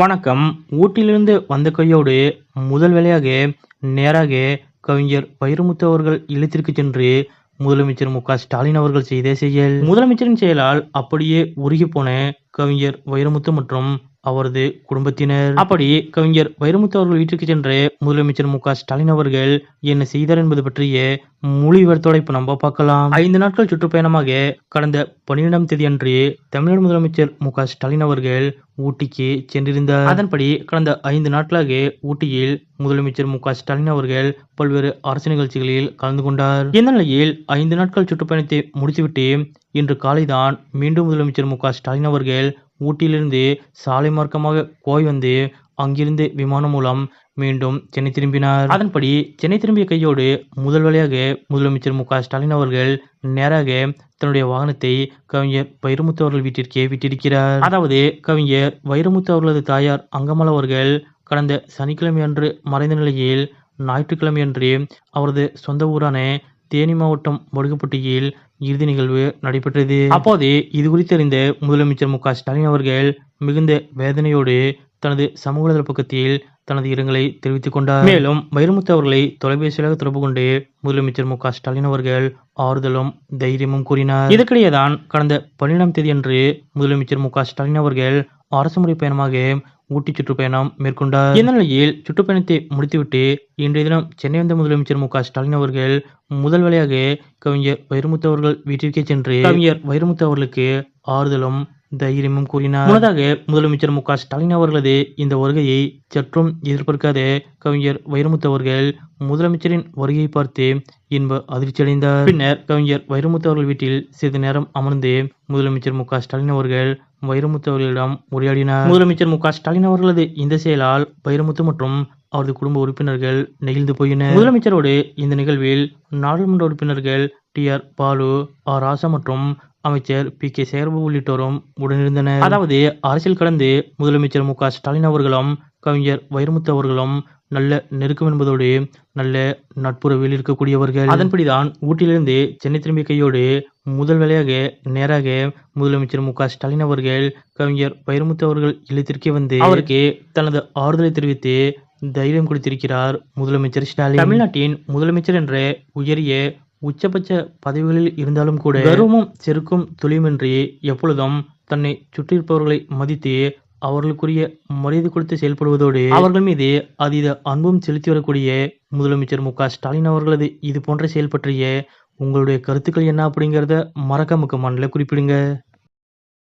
வணக்கம். ஊட்டியிலிருந்து வந்த கையோடு முதல் வேலையாக நேராக கவிஞர் வைரமுத்து அவர்கள் இல்லத்திற்கு சென்று முதலமைச்சர் மு ஸ்டாலின் அவர்கள் செய்த செயல். முதலமைச்சரின் செயலால் அப்படியே உருகி போன கவிஞர் வைரமுத்து மற்றும் அவரது குடும்பத்தினர். அப்படி கவிஞர் வைரமுத்து அவர்கள் வீட்டிற்கு சென்ற முதலமைச்சர் மு ஸ்டாலின் அவர்கள் என்ன செய்தார் என்பது பற்றிய மொழி விவரத்தோட இப்ப நம்ம பார்க்கலாம். ஐந்து நாட்கள் சுற்றுப்பயணமாக கடந்த பன்னிரெண்டாம் தேதி அன்று தமிழ்நாடு முதலமைச்சர் மு ஸ்டாலின் அவர்கள் ஊட்டிக்கு சென்றிருந்தார். அதன்படி கடந்த ஐந்து நாட்களாக ஊட்டியில் முதலமைச்சர் மு ஸ்டாலின் அவர்கள் பல்வேறு அரசு நிகழ்ச்சிகளில் கலந்து கொண்டார். இந்த நிலையில் ஐந்து நாட்கள் சுற்றுப்பயணத்தை முடித்துவிட்டு இன்று காலைதான் மீண்டும் முதலமைச்சர் மு ஸ்டாலின் அவர்கள் ஊட்டியிலிருந்து சாலை மார்க்கமாக கோவை வந்து அங்கிருந்து விமானம் மூலம் மீண்டும் சென்னை திரும்பினார். அதன்படி சென்னை திரும்பிய கையோடு முதல் வழியாக முதலமைச்சர் மு ஸ்டாலின் அவர்கள் நேராக தன்னுடைய வாகனத்தை கவிஞர் வைரமுத்து அவர்கள் வீட்டிற்கே விட்டிருக்கிறார். அதாவது கவிஞர் வைரமுத்து அவர்களது தாயார் அங்கமல் அவர்கள் கடந்த சனிக்கிழமை அன்று மறைந்த நிலையில் ஞாயிற்றுக்கிழமை அன்று அவரது சொந்த ஊரான தேனி மாவட்டம் மடுகுப்பட்டியில் இறுதி நிகழ்வு நடைபெற்றது. அப்போது இது குறித்தறிந்த முதலமைச்சர் மு க ஸ்டாலின் அவர்கள் மிகுந்த வேதனையோடு தனது சமூக வலைதள பக்கத்தில் தனது இரங்கலை தெரிவித்துக் கொண்டார். மேலும் வைரமுத்து அவர்களை தொலைபேசியாக தொடர்பு கொண்டு முதலமைச்சர் மு க ஸ்டாலின் அவர்கள் ஆறுதலும் தைரியமும் கூறினார். இதற்கிடையேதான் கடந்த பன்னிரெண்டாம் தேதி அன்று முதலமைச்சர் மு க ஸ்டாலின் அவர்கள் அரசு முறை பயணமாக ஊட்டி சுற்றுப்பயணம் மேற்கொண்டார் இந்த நிலையில் சுற்றுப்பயணத்தை முடித்துவிட்டு இன்றைய தினம் சென்னை வந்த முதலமைச்சர் மு க ஸ்டாலின் அவர்கள் முதல் வேலையாக கவிஞர் வைரமுத்து அவர்கள் வீட்டிற்கே சென்று கவிஞர் வைரமுத்து அவர்களுக்கு ஆறுதலும் தைரியமும் கூறினார். முன்னதாக முதலமைச்சர் மு க ஸ்டாலின் அவர்களது இந்த வருகையை சற்றும் எதிர்பார்க்காத கவிஞர் வைரமுத்து அவர்கள் முதலமைச்சரின் வருகையை பார்த்து இன்ப அதிர்ச்சியடைந்தார். பின்னர் கவிஞர் வைரமுத்து அவர்கள் வீட்டில் சிறிது நேரம் அமர்ந்து முதலமைச்சர் மு க ஸ்டாலின் அவர்கள் வைரமுத்து அவர்களிடம் உரையாடினார். முதலமைச்சர் மு க ஸ்டாலின் அவர்களது இந்த செயலால் வைரமுத்து மற்றும் அவரது குடும்ப உறுப்பினர்கள் நெகிழ்ந்து போயினர். முதலமைச்சரோடு இந்த நிகழ்வில் நாடாளுமன்ற உறுப்பினர்கள் T R Balu R Raja மற்றும் அமைச்சர் பி கே சேகர்பாபு உள்ளிட்டோரும் உடனிருந்தனர். அதாவது அரசியல் கடந்து முதலமைச்சர் மு க ஸ்டாலின் அவர்களும் கவிஞர் வைரமுத்து அவர்களும் நல்ல நெருக்கம் என்பதோடு நல்ல நட்புறவில் இருக்கக்கூடியவர்கள். அதன்படிதான் ஊட்டியிலிருந்து சென்னை திரும்பிய கையோடு முதல் வேலையாக நேராக முதலமைச்சர் மு க ஸ்டாலின் அவர்கள் கவிஞர் வைரமுத்து அவர்கள் இல்லத்திற்கே வந்து அவருக்கு தனது ஆறுதலை தெரிவித்து தைரியம் கொடுத்திருக்கிறார் முதலமைச்சர் ஸ்டாலின். தமிழ்நாட்டின் முதலமைச்சர் என்ற உயரிய உச்சபட்ச பதவிகளில் இருந்தாலும் கூட கர்வமும் செருக்கும் துளியுமின்றி எப்பொழுதும் தன்னை சுற்றியிருப்பவர்களை மதித்து அவர்களுக்குரிய மரியாதை கொடுத்து செயல்படுவதோடு அவர்கள் மீது அதீத அன்பும் செலுத்தி வரக்கூடிய முதலமைச்சர் மு க ஸ்டாலின் அவர்களது இது போன்ற செயல் பற்றிய உங்களுடைய கருத்துக்கள் என்ன அப்படிங்கிறத மறக்காம கமெண்ட்ல குறிப்பிடுங்க.